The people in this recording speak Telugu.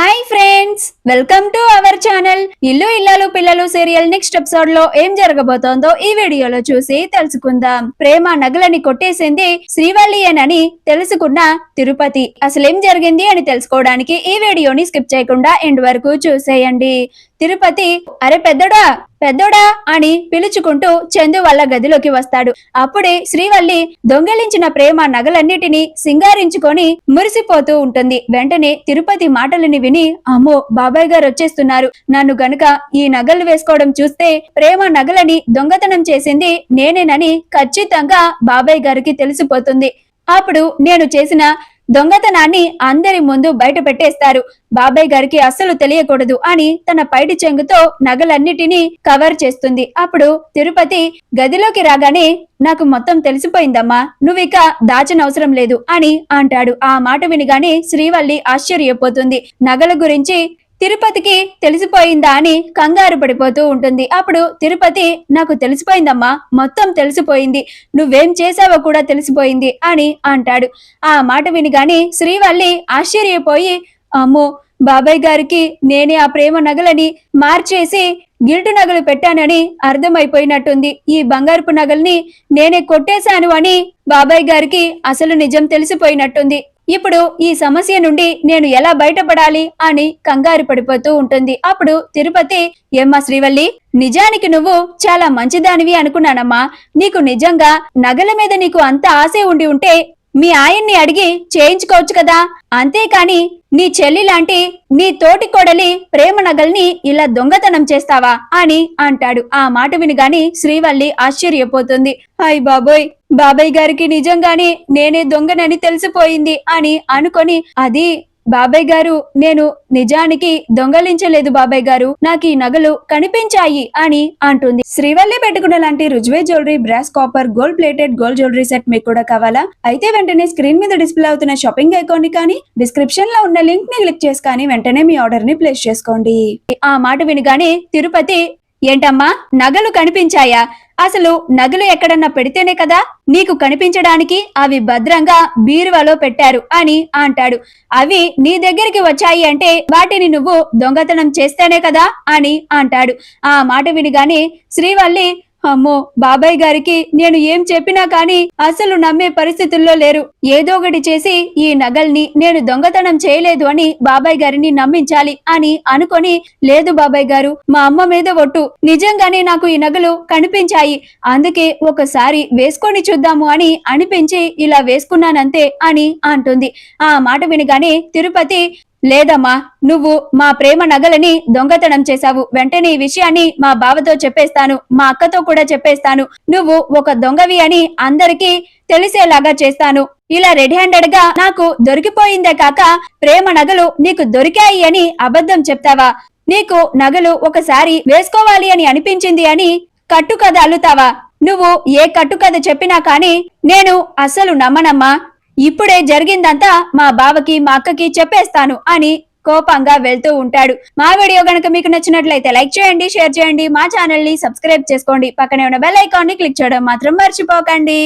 Hi friends welcome to our channel ఇల్లు ఇల్లాలు పిల్లలు సీరియల్ నెక్స్ట్ ఎపిసోడ్లో ఏం జరగబోతోందో ఈ వీడియోలో చూసి తెలుసుకుందాం. ప్రేమ నగలని కొట్టేసింది శ్రీవల్లియేనని తెలుసుకున్న తిరుపతి. అసలేం జరిగింది అని తెలుసుకోవడానికి ఈ వీడియోని స్కిప్ చేయకుండా ఎండ్ వరకు చూసేయండి. తిరుపతి అరే పెద్దడా పెద్దోడా అని పిలుచుకుంటూ చందు వాళ్ళ గదిలోకి వస్తాడు. అప్పుడే శ్రీవల్లి దొంగిలించిన ప్రేమ నగలన్నిటినీ సింగారించుకొని మురిసిపోతూ ఉంటుంది. వెంటనే తిరుపతి మాటలని విని అమ్మో బాబాయ్ గారు వచ్చేస్తున్నారు. నన్ను గనుక ఈ నగలు వేసుకోవడం చూస్తే ప్రేమ నగలని దొంగతనం చేసింది నేనేనని ఖచ్చితంగా బాబాయ్ గారికి తెలిసిపోతుంది. అప్పుడు నేను చేసిన దొంగతనాన్ని అందరి ముందు బయట పెట్టేస్తారు. బాబాయ్ గారికి అస్సలు తెలియకూడదు అని తన పైటి చెంగుతో నగలన్నిటినీ కవర్ చేస్తుంది. అప్పుడు తిరుపతి గదిలోకి రాగానే నాకు మొత్తం తెలిసిపోయిందమ్మా నువ్విక దాచనవసరం లేదు అని అంటాడు. ఆ మాట వినిగానే శ్రీవల్లి ఆశ్చర్యపోతుంది. నగల గురించి తిరుపతికి తెలిసిపోయిందా అని కంగారు పడిపోతూ ఉంటుంది. అప్పుడు తిరుపతి నాకు తెలిసిపోయిందమ్మా మొత్తం తెలిసిపోయింది. నువ్వేం చేసావో కూడా తెలిసిపోయింది అని అంటాడు. ఆ మాట వినిగాని శ్రీవల్లి ఆశ్చర్యపోయి అమ్మో బాబాయ్ గారికి నేనే ఆ ప్రేమ నగలని మార్చేసి గిల్టు నగలు పెట్టానని అర్థమైపోయినట్టుంది. ఈ బంగారపు నగల్ని నేనే కొట్టేశాను అని బాబాయ్ గారికి అసలు నిజం తెలిసిపోయినట్టుంది. ఇప్పుడు ఈ సమస్య నుండి నేను ఎలా బయటపడాలి అని కంగారు పడిపోతూ ఉంటుంది. అప్పుడు తిరుపతి ఏమ్మా శ్రీవల్లి నిజానికి నువ్వు చాలా మంచిదానివి అనుకున్నానమ్మా. నీకు నిజంగా నగల మీద నీకు అంత ఆశ ఉండి ఉంటే మీ ఆయన్ని అడిగి చేయించుకోవచ్చు కదా? అంతేకాని నీ చెల్లి లాంటి నీ తోటి కోడలి ప్రేమ నగల్ని ఇలా దొంగతనం చేస్తావా అని అంటాడు. ఆ మాట వినిగాని శ్రీవల్లి ఆశ్చర్యపోతుంది. హాయ్ బాబోయ్ బాబాయ్ గారికి నిజంగానే నేనే దొంగనని తెలిసిపోయింది అని అనుకొని అది బాబాయ్ గారు నేను నిజానికి దొంగలించలేదు బాబాయ్ గారు. నాకు ఈ నగలు కనిపించాయి అని అంటుంది. శ్రీవల్లి పెట్టుకున్న లాంటి రుజ్వే jewellery brass copper gold plated gold jewellery set మీకు కూడా కావాలా? అయితే వెంటనే స్క్రీన్ మీద డిస్ప్లే అవుతున్న షాపింగ్ ఐకాన్ని కానీ డిస్క్రిప్షన్లో ఉన్న లింక్ని క్లిక్ చేసి కానీ వెంటనే మీ ఆర్డర్ని ప్లేస్ చేసుకోండి. ఆ మాట వినగానే తిరుపతి ఏంటమ్మా నగలు కనిపించాయా? అసలు నగలు ఎక్కడన్నా పెడితేనే కదా నీకు కనిపించడానికి అవి భద్రంగా బీరువాలో పెట్టారు అని అంటాడు. అవి నీ దగ్గరికి వచ్చాయి అంటే వాటిని నువ్వు దొంగతనం చేస్తేనే కదా అని అంటాడు. ఆ మాట వినిగానే శ్రీవల్లి అమ్మో బాబాయ్ గారికి నేను ఏం చెప్పినా కానీ అసలు నమ్మే పరిస్థితుల్లో లేరు. ఏదో ఒకటి చేసి ఈ నగల్ని నేను దొంగతనం చేయలేదు అని బాబాయ్ గారిని నమ్మించాలి అని అనుకొని లేదు బాబాయ్ గారు మా అమ్మ మీద ఒట్టు. నిజంగానే నాకు ఈ నగలు కనిపించాయి. అందుకే ఒకసారి వేసుకొని చూద్దాము అని అనిపించి ఇలా వేసుకున్నానంతే అని అంటుంది. ఆ మాట వినగానే తిరుపతి లేదమ్మా నువ్వు మా ప్రేమ నగలని దొంగతనం చేశావు. వెంటనే ఈ విషయాన్ని మా బావతో చెప్పేస్తాను మా అక్కతో కూడా చెప్పేస్తాను. నువ్వు ఒక దొంగవి అని అందరికీ తెలిసేలాగా చేస్తాను. ఇలా రెడీ హ్యాండెడ్గా నాకు దొరికిపోయిందే కాక ప్రేమ నగలు నీకు దొరికాయి అని అబద్ధం చెప్తావా? నీకు నగలు ఒకసారి వేసుకోవాలి అని అనిపించింది అని కట్టుకథ అల్లుతావా? నువ్వు ఏ కట్టుకథ చెప్పినా కానీ నేను అస్సలు నమ్మనమ్మా. ఇప్పుడే జరిగిందంతా మా బావకి మా అక్కకి చెప్పేస్తాను అని కోపంగా వెళ్తూ ఉంటాడు. మా వీడియో గనక మీకు నచ్చినట్లయితే లైక్ చేయండి షేర్ చేయండి మా ఛానల్ని సబ్స్క్రైబ్ చేసుకోండి. పక్కనే ఉన్న బెల్ ఐకాన్ని క్లిక్ చేయడం మాత్రం మర్చిపోకండి.